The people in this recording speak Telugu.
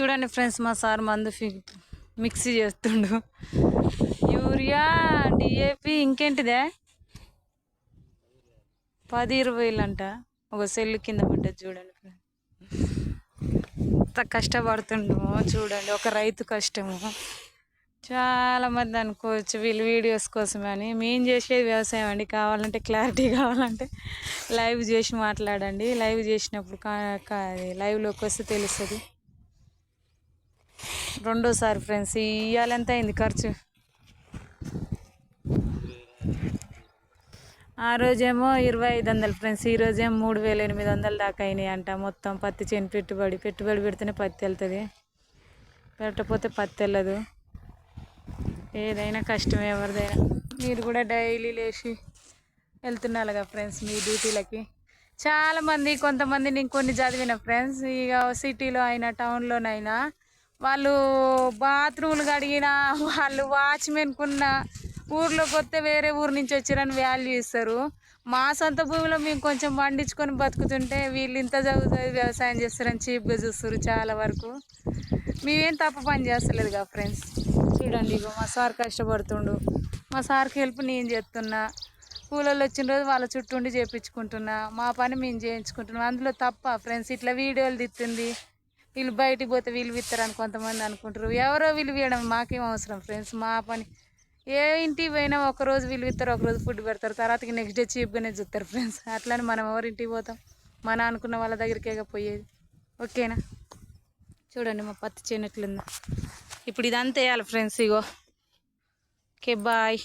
చూడండి ఫ్రెండ్స్ మా సార్ మందు మిక్సీ చేస్తుండు. యూరియా డిఏపి ఇంకేంటిదే? పది ఇరవైలు అంట ఒక సెల్లు కింద పడ్డది చూడండి friends. ఎంత కష్టపడుతుండో చూడండి ఒక రైతు కష్టము. చాలా మంది అనుకోవచ్చు వీళ్ళు వీడియోస్ కోసమే అని. మేము చేసేది వ్యవసాయం అండి. కావాలంటే క్లారిటీ కావాలంటే లైవ్ చేసి మాట్లాడండి. లైవ్ చేసినప్పుడు కా- కా- లైవ్లోకి వస్తే తెలుస్తుంది. రెండోసారి ఫ్రెండ్స్ ఇవాళ ఎంత అయింది ఖర్చు? ఆ రోజేమో ఇరవై ఐదు వందలు ఫ్రెండ్స్ ఈ రోజేమో మూడు వేల ఎనిమిది వందలు దాకా అయినాయి అంట. మొత్తం పత్తి చేను పెట్టుబడి పెట్టుబడి పెడితేనే పత్తి వెళ్తుంది. పెట్టకపోతే పత్తి వెళ్ళదు. ఏదైనా కష్టం ఎవరిదైనా. మీరు కూడా డైలీ లేచి వెళ్తున్నారు కదా ఫ్రెండ్స్ మీ డ్యూటీలకి. చాలామంది కొంతమంది నేను కొన్ని చదివిన ఫ్రెండ్స్ ఇక సిటీలో అయినా టౌన్లోనైనా వాళ్ళు బాత్రూమ్లు కడిగిన వాళ్ళు వాచ్మెన్కున్న ఊర్లోకి వస్తే వేరే ఊరు నుంచి వచ్చారని వాల్యూ ఇస్తారు. మా సొంత భూమిలో మేము కొంచెం పండించుకొని బతుకుతుంటే వీళ్ళు ఇంత చదువు వ్యవసాయం చేస్తారని చీప్గా చూస్తారు చాలా వరకు. మేమేం తప్ప పని చేస్తలేదు కదా ఫ్రెండ్స్ చూడండి ఇగో మా సార్ కష్టపడుతుండు. మా సార్కి హెల్ప్ నేను చేస్తున్నా. కూలర్లు వచ్చిన రోజు వాళ్ళ చుట్టూ ఉండి చేయించుకుంటున్నా మా పని మేము చేయించుకుంటున్నాం. అందులో తప్ప ఫ్రెండ్స్ ఇట్లా వీడియోలు తిత్తుంది వీళ్ళు బయటికి పోతే వీళ్ళు విత్తారని కొంతమంది అనుకుంటారు. ఎవరో వీళ్ళు వీయడం మాకేం అవసరం ఫ్రెండ్స్ మా పని. ఏ ఇంటికి పోయినా ఒక రోజు వీళ్ళు విత్తారు ఒకరోజు ఫుడ్ పెడతారు. తర్వాత నెక్స్ట్ డే చీప్గానే చూస్తారు ఫ్రెండ్స్. అట్లని మనం ఎవరింటికి పోతాం? మన అనుకున్న వాళ్ళ దగ్గరికే పోయేది. ఓకేనా? చూడండి మా పత్తి చేయనట్లుందా ఇప్పుడు ఇదంతా వేయాలి ఫ్రెండ్స్ ఇగో. Okay bye.